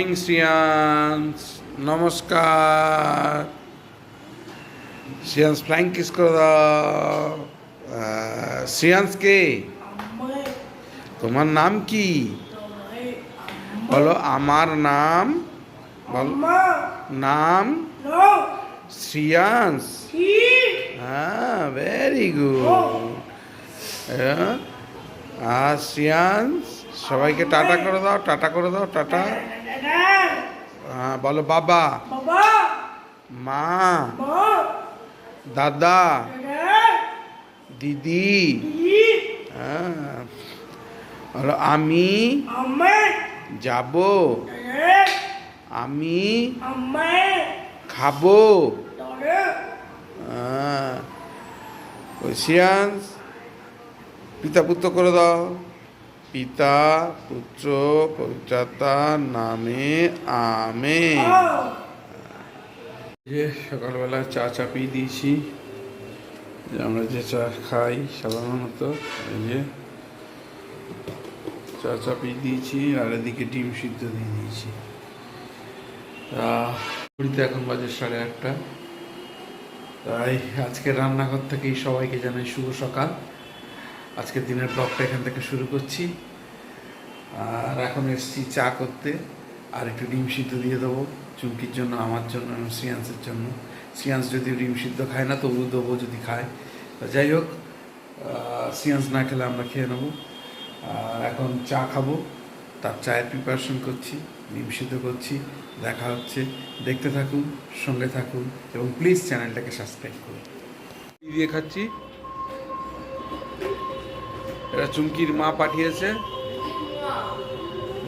Morning Shreyans নমস্কার Shreyans flying kiss করে দাও শ্রিয়াংস কে তোমার নাম কি বলো আমার নাম বলো নাম শ্রিয়াংস হ্যাঁ ভেরি গুড আর শ্রিয়াংস সবাইকে টাটা করে দাও টাটা করে দাও টাটা হ্যাঁ। বলো বাবা। মা। দাদা। দিদি। হ্যাঁ। বলো আমি যাব। আমি খাব। হ্যাঁ। পিতা পুত্র করে দাও। পিতা, পুত্র পবিত্রতার নামে, আমে। যে সকালবেলা চা চাপিয়ে দিয়েছি। আমরা যে চা খাই সাধারণত এই যে চা চাপিয়ে দিয়েছি আর এদিকে ডিম সিদ্ধ দিয়ে দিয়েছি। তা ঘড়িতে এখন বাজে সাড়ে আটটা। তাই আজকে রান্নাঘর থেকেই সবাইকে জানাই শুভ সকাল। আজকের দিনের ব্লগটা এখান থেকে শুরু করছি। আর এখন এসছি চা করতে, আর একটু ডিম সিদ্ধ দিয়ে দেবো। চুমকির জন্য, আমার জন্য এবং শ্রিয়াংসের জন্য। শ্রিয়াংস যদি ডিম সিদ্ধ খায় না তবু দেবো যদি খায়। যাই হোক শ্রিয়াংস না খেলে আমরা খেয়ে নেব। আর এখন চা খাব, তার চায়ের প্রিপারেশন করছি, ডিম সিদ্ধ করছি, দেখা হচ্ছে। দেখতে থাকুন, সঙ্গে থাকুন, এবং প্লিজ চ্যানেলটাকে সাবস্ক্রাইব করুন। দিয়ে খাচ্ছি। এটা চুমকির মা পাঠিয়েছে।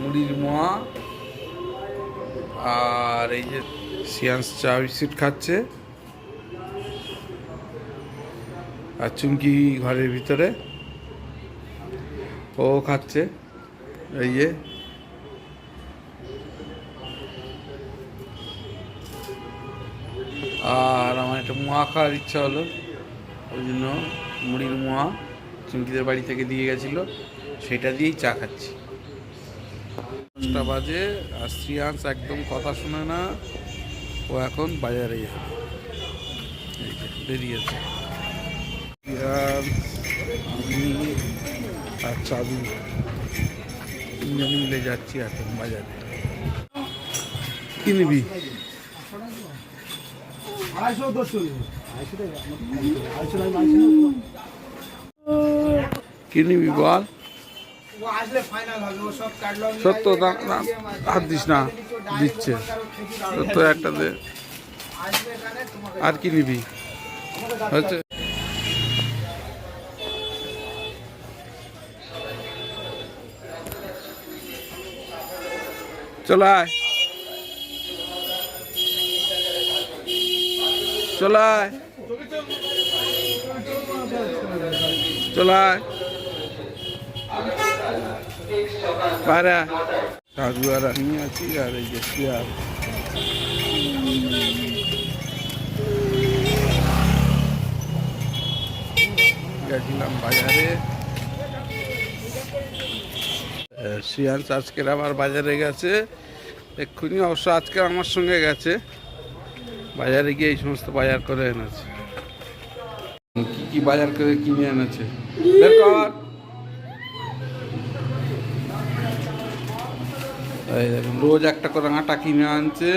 মুড়ির মোয়া। আর এই যে সিয়ান্স চা বিস্কিট খাচ্ছে। আর চুমকি ঘরের ভিতরে। ও খাচ্ছে। এই যে। আর আমার একটা মোয়া খাওয়ার ইচ্ছা হলো। ওই জন্য মুড়ির মোয়া। চুমকিদের বাড়ি থেকে দিয়ে গেছিল, সেটা দিয়েই চা খাচ্ছি। দশটা বাজে আর শ্রিয়াংশ একদম কথা শোনে না, ও এখন বাজারে যাবে। বেরিয়েছে। আমি আর চাবি। মিলে যাচ্ছি এখন বাজারে। কি নিবি? আড়াইশো দশ আড়াইশো আড়াইশো কি নিবি বল। সত্য হাত দিস না, দিচ্ছে। সত্য একটা দে। আর কি নিবি? হচ্ছে চলে আয়। চলে আয়। সাধু আর আমি আছি, আর এই যে শিয়াল। গেছিলাম বাজারে। শ্রিয়াংশ আজকের আবার বাজারে গেছে। এক্ষুনি অবশ্য আজকে আমার সঙ্গে গেছে। বাজারে গিয়ে এই সমস্ত বাজার করে এনেছে। কি কি বাজার করে কিনে এনেছে? বের কর। এই দেখুন, রোজ একটা করে আটা কিনে আনছে।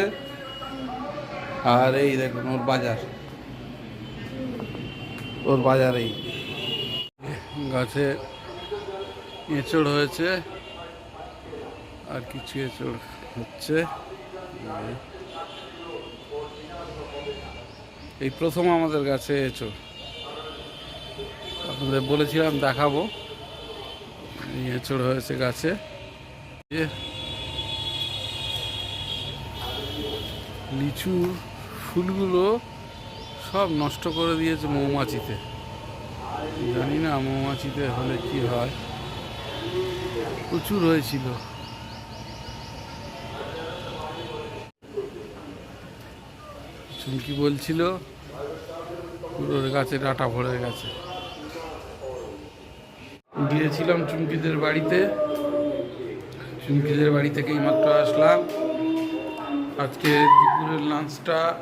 আর এই দেখুন, ওর বাজার। ওর বাজারেই গাছে এঁচড় হয়েছে। আর কিছু এঁচড় হচ্ছে। এই প্রথম আমাদের গাছে এঁচড়। আপনাদের বলেছিলাম দেখাবো। এঁচড় হয়েছে গাছে। এ লিচুর ফুলগুলো সব নষ্ট করে দিয়েছে মৌমাছিতে। জানি না মৌমাছিতে হলে কি হয়। প্রচুর হয়েছিল। চুমকি বলছিল, পুরো গাছে ডাটা ভরে গেছে। গিয়েছিলাম চুমকিদের বাড়িতে। চুমকিদের বাড়ি থেকেই মাত্র আসলাম। আজকে দুপুরের লাঞ্চটা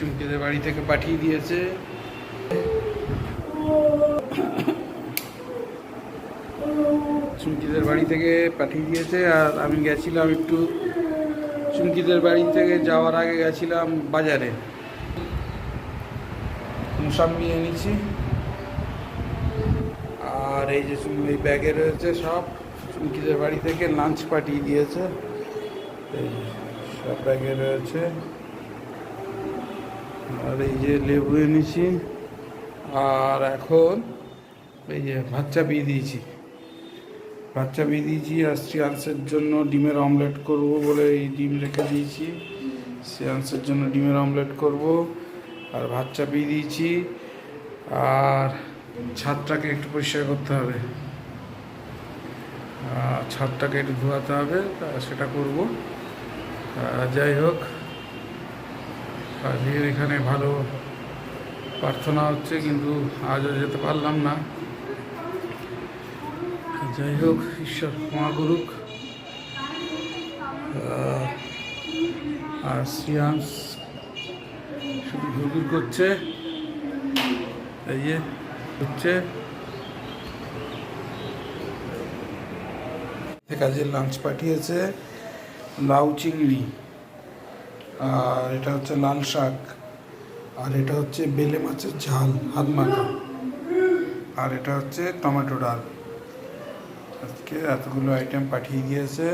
চুমকিদের বাড়ি থেকে পাঠিয়ে দিয়েছে। চুমকিদের বাড়ি থেকে পাঠিয়ে দিয়েছে, আর আমি গেছিলাম একটু চুমকিদের বাড়ি থেকে যাওয়ার আগে গেছিলাম বাজারে। মুসাম্বি এনেছি। আর এই যে চুম- এই ব্যাগে রয়েছে সব। চুমকিদের বাড়ি থেকে লাঞ্চ পাঠিয়ে দিয়েছে। এই সব ব্যাগে রয়েছে। আর এই যে লেবু এনেছি আর এখন এই যে ভাত চাপিয়ে দিয়েছি। ভাত চাপিয়ে দিয়েছি, আর শ্রিয়াংসের জন্য ডিমের অমলেট করব বলে এই ডিম রেখে দিয়েছি। শ্রিয়াংসের জন্য ডিমের অমলেট করব, আর ভাত চাপিয়ে দিয়েছি। আর ছাদটাকে একটু পরিষ্কার করতে হবে। ছাদটাকে একটু ধোয়াতে হবে, তা সেটা করব। যাই হোক আজকের এখানে ভালো প্রার্থনা হচ্ছে, কিন্তু আজও যেতে পারলাম না। যাই হোক, ঈশ্বর ক্ষমা করুক। আর শ্রিয়াংশ শুধু ঘুরঘুর করছে। এই হচ্ছে। কাজের লাঞ্চ পাঠিয়েছে। লাউ চিংড়ি, আর এটা হচ্ছে লাল শাক, আর এটা হচ্ছে বেলে মাছের ঝাল, হাত মাখা, আর এটা হচ্ছে টমেটো ডাল। আজকে এতগুলো আইটেম পাঠিয়ে দিয়েছে,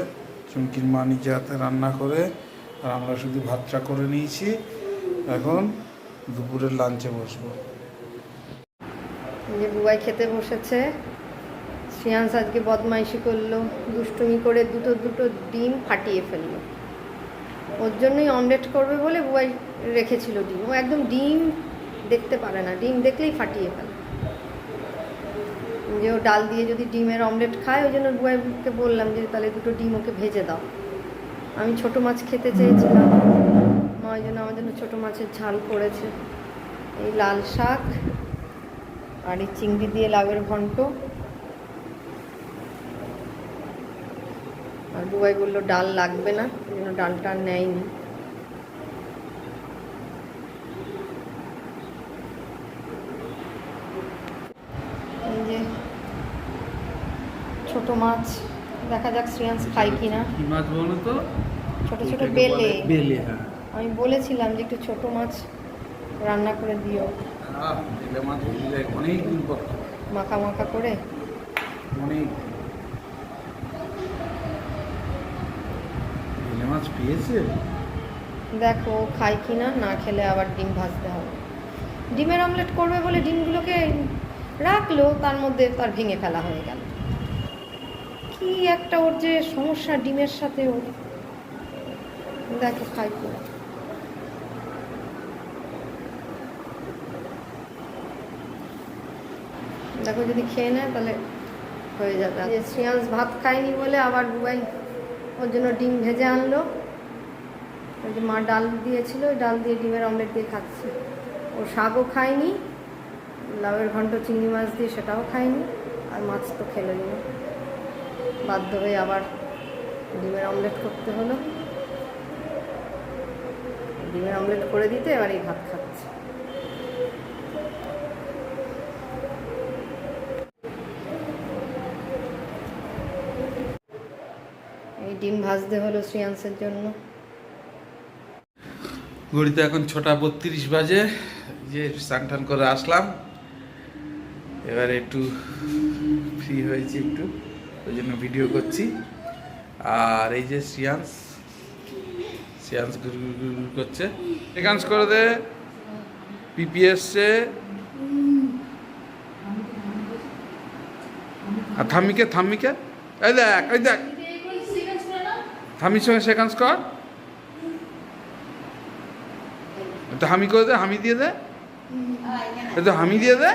চুমকির মা নিজে হাতে রান্না করে, আর আমরা শুধু ভাতটা করে নিয়েছি। এখন দুপুরের লাঞ্চে বসবো। বুবাই খেতে বসেছে। শ্রিয়াংশ আজকে বদমাইশি করল, দুষ্টুমি করে দুটো দুটো ডিম ফাটিয়ে ফেলল। ওর জন্যই অমলেট করবে বলে বুয়াই রেখেছিল ডিম। ও একদম ডিম দেখতে পারে না, ডিম দেখলেই ফাটিয়ে ফেলে। যে ও ডাল দিয়ে যদি ডিমের অমলেট খায়, ওই জন্য বুয়াইকে বললাম যে তাহলে দুটো ডিম ওকে ভেজে দাও। আমি ছোট মাছ খেতে চেয়েছিলাম, মা ওই জন্য আমার জন্য ছোটো মাছের ঝাল করেছে। এই লাল শাক আর এই চিংড়ি দিয়ে লাউয়ের ঘন্ট। বুবাই বলল ডাল লাগবে না। ওই জন্য ডালটা নেয়নি। এই যে ছোট মাছ দেখা যাক শ্রেয়াংশ খাই কিনা কি মাছ বলো তো? ছোট ছোট বেলে। বেলে হ্যাঁ। আমি বলেছিলাম যে একটু ছোট মাছ রান্না করে দিও। বেলে মাছ অনেক দিন পর। মাখা মাখা করে। অনেক বেলে মাছ পেয়েছে? দেখো খায় কি না না খেলে আবার ডিম ভাজতে হবে। ডিমের অমলেট করবে বলে ডিমগুলোকে রাখল, তার মধ্যে তার ভেঙে ফেলা হয়ে গেল। কি একটা ওর যে সমস্যা ডিমের সাথে ওর। দেখো খাই কি না। দেখো, যদি খেয়ে নেয় তাহলে হয়ে যাবে। যে শ্রেয়াংশ ভাত খায়নি বলে আবার বুবাই ওর জন্য ডিম ভেজে আনলো। ওই যে মা ডাল দিয়েছিল, ওই ডাল দিয়ে ডিমের অমলেট দিয়ে খাচ্ছে। ও শাকও খায়নি, লাউয়ের ঘন্ট চিংড়ি মাছ দিয়ে সেটাও খায়নি, আর মাছ তো খেলোই না। বাধ্য হয়ে আবার ডিমের অমলেট করতে হলো। ডিমের অমলেট করে দিতে এবার এই ভাত খাচ্ছে এই ডিম ভাজতে হলো শ্রিয়াংসের জন্য। ঘড়িতে এখন ছটা বত্রিশ বাজে। যে স্নান টান করে আসলাম। এবারে একটু ফ্রি হয়েছি একটু, ওই জন্য ভিডিও করছি। আর এই যে শ্রিয়াংস শ্রিয়াংস করছে। একাংশ করে দে। পিপি এসছে। আর থামিকে থামিকে। এই দেখ এই দেখ। থামির সঙ্গে সেকান্স কর তো হামি করে দে হামি দিয়ে দে তো হামি দিয়ে দে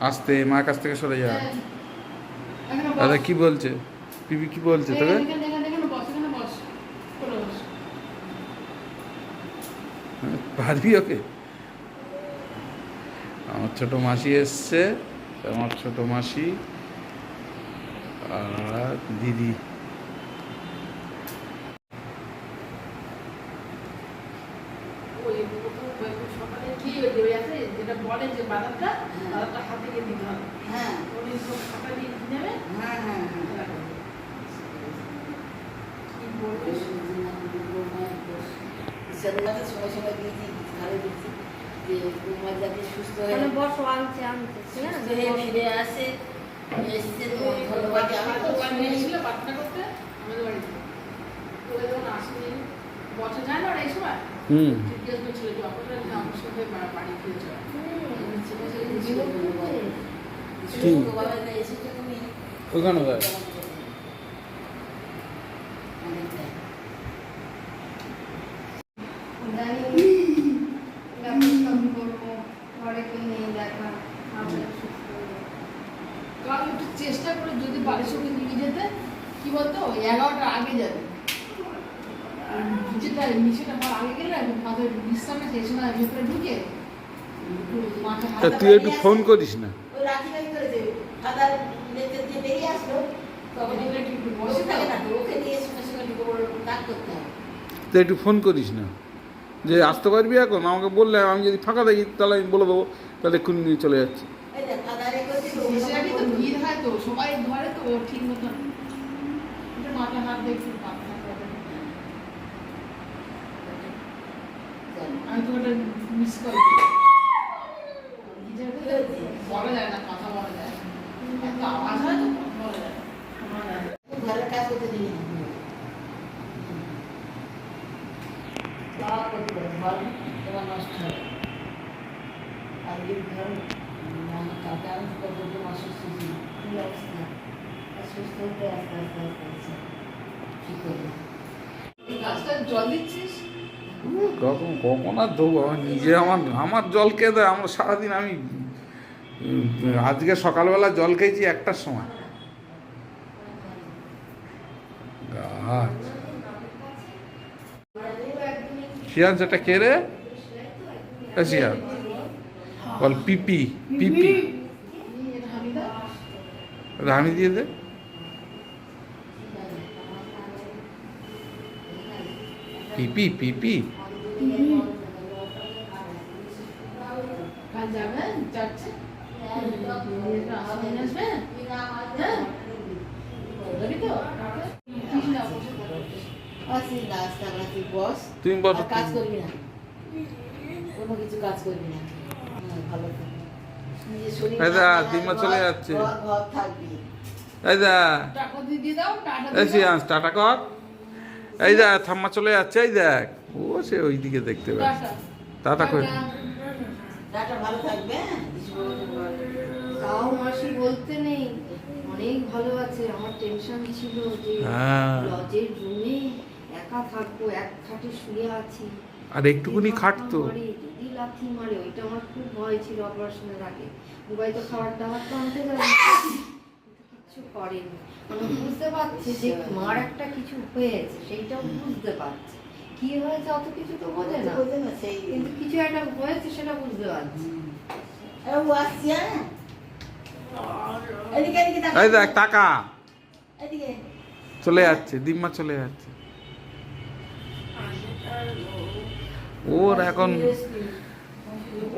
আসতে মার কাছ থেকে সরে যা দাদা কি বলছে পিপি কি বলছে তবে পারবি ওকে আমার ছোট মাসি এসছে আমার ছোট মাসি আর দিদি। হ্যাঁ। হ্যাঁ হ্যাঁ হ্যাঁ। সময় সময় দিয়েছি ঘরে দিচ্ছি যে তোমার যাতে সুস্থ হয়ে মানে বসো আনছে আনছে সুস্থ হয়ে ফিরে আসে এসছে তোমার ধন্যবাদ তো ওয়ান প্রার্থনা করতে? আমাদের বাড়িতে তো যখন আসেনি। বছর যায় না ওরা এই সময়? হুম। জিজ্ঞেস করছিল যে অপরটা আমার সাথে বাড়ি ফিরেছে? ওখানে দেয় অনেকটা জানি ব্যবস্থা করব ঘরে কেউ নেই দেখা আমরা সুস্থ হয়ে যাব। কাল একটু চেষ্টা করে যদি বাড়ির সঙ্গে নিয়ে যেতে কি বলতো ওই এগারোটার আগে যাবে আর নিচেটা নিচেটা আমার আগে গেলে তাদের বিশ্রামে সেই সময় ভেতরে ঢুকে মাকে তা হাত তুই একটু ফোন করিস না ওই রাখি রাখি করেছে খাতার লেখতে দিয়ে বেরিয়ে আসলো তখন ওখানে একটু একটু বসে বসে থাকে থাকে না তো ওকে নিয়ে সঙ্গে সঙ্গে তুই একটু ফোন করিস না। তুই একটু ফোন করিস না। যে আসতে পারবি এখন? আমাকে বললে আমি যদি ফাঁকা থাকি, তাহলে আমি বলে দেবো, তাহলে এক্ষুনি নিয়ে চলে যাচ্ছি। তো তো তো। আমি তো মিস করি। তো বলা যায় না কথা বলা যায় না আওয়াজ তো কথা বলা যায় না। শোনা যায় না। ঘরের কাজ করতে দিবি সব করতে পারে ঘর তোমার নষ্ট হবে আজকে ধর কাকা আমি কত অসুস্থ ছিল কি অবস্থা আর হতে আস্তে আস্তে আস্তে আস্তে ঠিক করবে গাছটা জল দিচ্ছিস আমার নিজে আমার আমার জল খেয়ে দেয় আমার সারাদিন আমি আজকে সকালবেলা জল খেয়েছি একটার সময়। গাছ। শিয়ান, সেটা কে রে? শিয়ান। বল, পিপি পিপি। আমি দিয়ে দে। পিপি পিপি। যাবেন যাচ্ছে হ্যাঁ বসে তুমি কাজ করবি না। কোনো কিছু কাজ করবি না। হ্যাঁ, ভালো চলে যাচ্ছে। টাটা কর এই দেখ থাম্মা চলে যাচ্ছে এই দেখ। ও সে ওই দিকে দেখতে পাচ্ছে। টাটা। ডাটা ভালো থাকবে হ্যাঁ না। তাও মাসি বলতে নেই অনেক ভালো আছে আমার টেনশন ছিল যে হ্যাঁ। লজের রুমে একা থাকব এক খাটে শুয়ে আছি। আর একটুকুনি খাটতো। যদি লাথি মারে ওইটা আমার খুব ভয় ছিল অপারেশনের আগে। দুবাই তো খাবার দাবার তো আনতে যাবে কিছু করেনি। মানে বুঝতে পারছে যে মার একটা কিছু হয়েছে সেইটাও বুঝতে পারছে। কি হয়েছে অত কিছু তো বোঝে না। বোঝে না সেই কিন্তু কিছু একটা হয়েছে সেটা বুঝতে পারছি। ও আসছে হ্যাঁ? এদিকে তাকা। এই দেখ টাকা চলে যাচ্ছে দিম্মা চলে যাচ্ছে। ওর এখন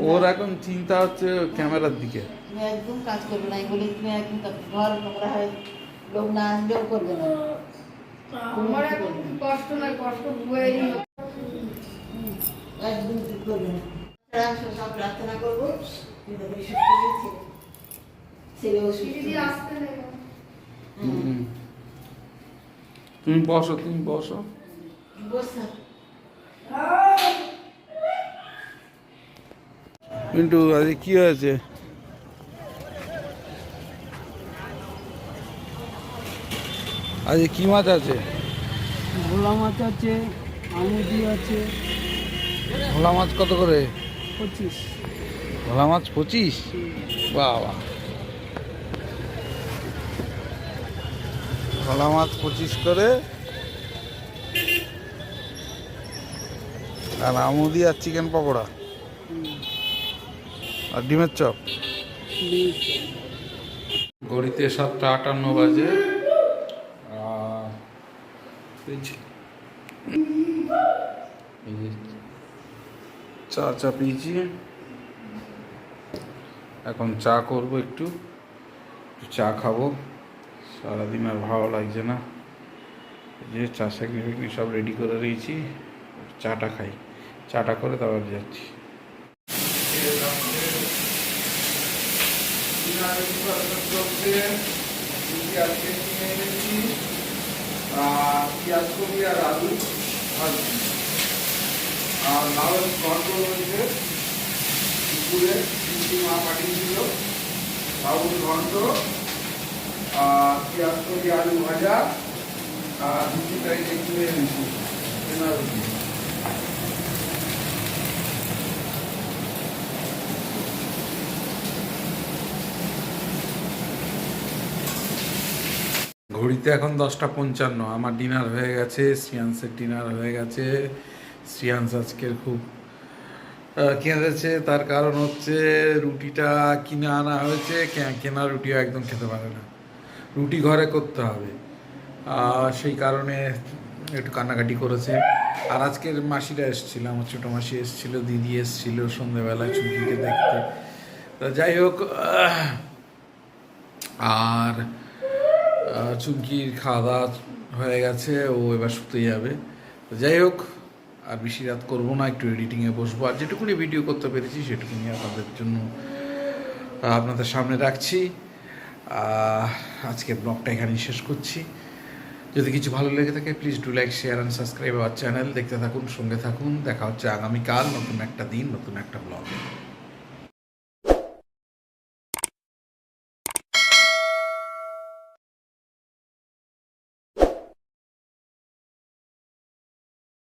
ওর এখন চিন্তা হচ্ছে ক্যামেরার দিকে। তুমি একদম কাজ করবে না বলে তুমি একদম ঘর নোংরা হয়ে লোক না আসলেও করবে না। আমার এখন কষ্ট নয় কষ্ট হয়েই একদম ঠিক করবে না। সব প্রার্থনা করব। কিন্তু ছেলে ছেলেও সুস্থ। দিদি হবে। আসতে নেই। হুম। হুম। তুমি বসো তুমি বসো। বস। কিন্তু আজকে কি হয়েছে? আজকে কি মাছ আছে? ভোলা মাছ আছে আমুদি আছে। ভোলা মাছ কত করে? পঁচিশ। ভোলা মাছ পঁচিশ? বাবা। ভোলা মাছ পঁচিশ করে। আর আমুদি আর চিকেন পকোড়া। আর ডিমের চপ। গড়িতে সাতটা আটান্ন বাজে। চা চা পিয়েছি এখন চা করব একটু চা খাব। সারাদিন আর ভালো লাগছে না। যে চা চাকরি সব রেডি করে রয়েছি চাটা খাই। চাটা করে তারপর যাচ্ছি। পেঁয়াজ কপি আর আলু ভাজছি আর লাউ ঘন্ট রয়েছে দুপুরে কিন্তু মা পাঠিয়েছিল লাউর ঘন্ট আলু ভাজা আর কিনে এনেছি ঘড়িতে এখন দশটা পঞ্চান্ন। আমার ডিনার হয়ে গেছে শ্রিয়াংসের ডিনার হয়ে গেছে। শ্রিয়াংস আজকের খুব কেঁদেছে তার কারণ হচ্ছে রুটিটা কিনে আনা হয়েছে। কেনা রুটিও একদম খেতে পারে না। রুটি ঘরে করতে হবে। সেই কারণে একটু কান্নাকাটি করেছে। আর আজকের মাসিরা এসেছিল, আমার ছোটো মাসি এসেছিল, দিদি এসেছিল সন্ধ্যেবেলায় চুমকিকে দেখতে। তা যাই হোক, আর চুমকির খাওয়া দাওয়া হয়ে গেছে, ও এবার শুতে যাবে। তো যাই হোক, আর বেশি রাত করব না, একটু এডিটিংয়ে বসবো। আর যেটুকুনি ভিডিও করতে পেরেছি, সেটুকুনি আপনাদের জন্য, আপনাদের সামনে রাখছি। আহ, আজকের ব্লগটা এখানেই শেষ করছি। যদি কিছু ভালো লেগে থাকে please do like share and subscribe our channel দেখতে থাকুন সঙ্গে থাকুন। দেখা হচ্ছে আগামীকাল নতুন একটা দিন নতুন একটা ব্লগে